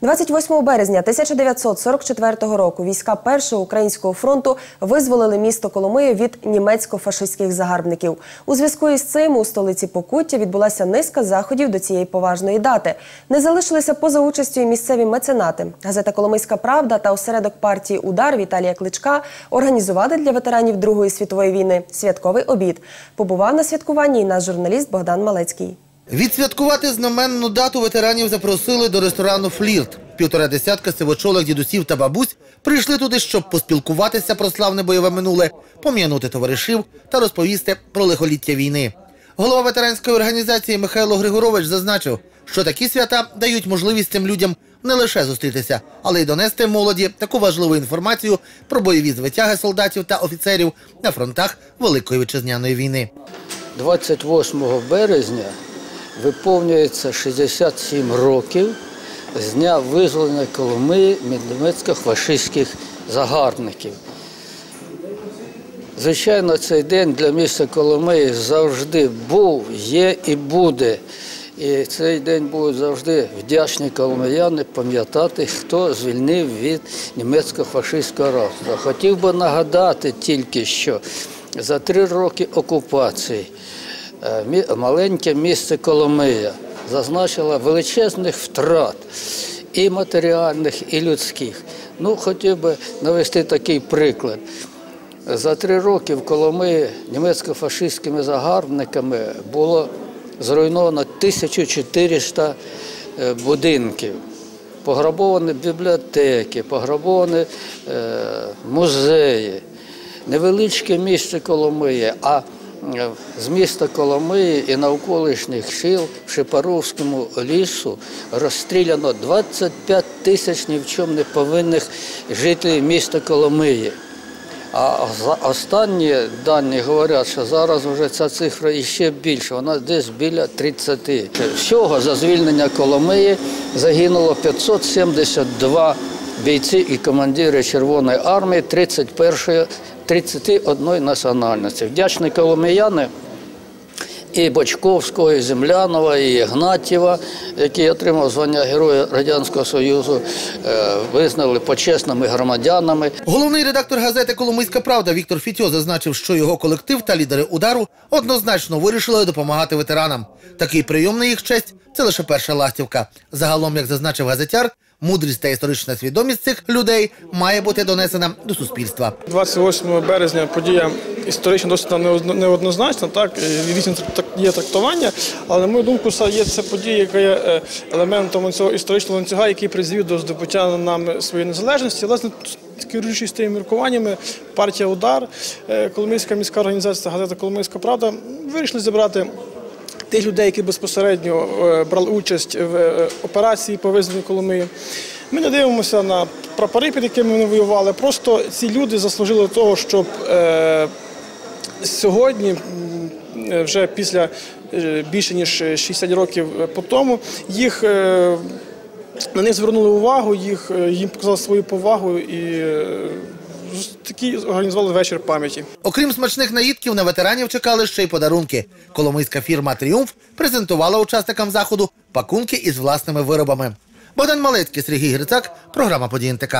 28 березня 1944 року війська Першого українського фронту визволили місто Коломию від німецько-фашистських загарбників. У зв'язку із цим у столиці Покуття відбулася низка заходів до цієї поважної дати. Не залишилися поза участю і місцеві меценати. Газета Коломийська Правда та осередок партії Удар Віталія Кличка організували для ветеранів Другої світової війни святковий обід. Побував на святкуванні і наш журналіст Богдан Малецький. Відсвяткувати знаменну дату ветеранів запросили до ресторану Флірт. Півтора десятка сивочолих дідусів та бабусь прийшли туди, щоб поспілкуватися про славне бойове минуле, пом'янути товаришів та розповісти про лихоліття війни. Голова ветеранської організації Михайло Григорович зазначив, що такі свята дають можливість цим людям не лише зустрітися, але й донести молоді таку важливу інформацію про бойові звитяги солдатів та офіцерів на фронтах Великої вітчизняної війни. 28 березня виповнюється 67 років з дня визволення Коломиї від німецько-фашистських загарбників. Звичайно, цей день для міста Коломиї завжди був, є і буде. І цей день будуть завжди вдячні коломияни пам'ятати, хто звільнив від німецько-фашистського рабства. Хотів би нагадати тільки, що за три роки окупації маленьке місце Коломия зазначило величезних втрат і матеріальних, і людських. Ну, хотів би навести такий приклад. За три роки в Коломиї німецько-фашистськими загарбниками було зруйновано 1400 е, будинків. Пограбовані бібліотеки, пограбовані е, музеї. Невеличке місце Коломиї, а е, з міста Коломиї і навколишніх сил в Шипаровському лісу розстріляно 25 тисяч ні в чому не повинних жителів міста Коломиї. А останні дані говорять, що зараз вже ця цифра іще більша, вона десь біля 30. Всього за звільнення Коломиї загинуло 572 бійці і командири Червоної армії 31 31 національності. Вдячні коломияни і Бочковського, і Землянова, і Ігнатєва, який отримав звання Героя Радянського Союзу, е, визнали почесними громадянами. Головний редактор газети Коломийська Правда Віктор Фітьо зазначив, що його колектив та лідери удару однозначно вирішили допомагати ветеранам. Такий прийом на їх честь це лише перша ластівка. Загалом, як зазначив газетяр, мудрість та історична свідомість цих людей має бути донесена до суспільства. 28 березня подія історично досить неоднозначна, так трак- є трактування. Але на мою думку, є це подія, яка є е, елементом цього історичного ланцюга, який призвів до здобуття нами своєї незалежності. Власне, керуючись тими міркуваннями, партія Удар, е, Коломийська міська організація, газета Коломийська Правда вирішили зібрати. Тих людей, які безпосередньо е, брали участь в е, операції по визволенню Коломиї. Ми не дивимося на прапори, під якими вони воювали. Просто ці люди заслужили того, щоб е, сьогодні, вже після більше ніж 60 років по тому, їх на них звернули увагу, їх їм показали свою повагу і такий організували вечір пам'яті. Окрім смачних наїдків, на ветеранів чекали ще й подарунки. Коломийська фірма Тріумф презентувала учасникам заходу пакунки із власними виробами. Богдан Малецький, Сергій Грицак, програма «Події НТК».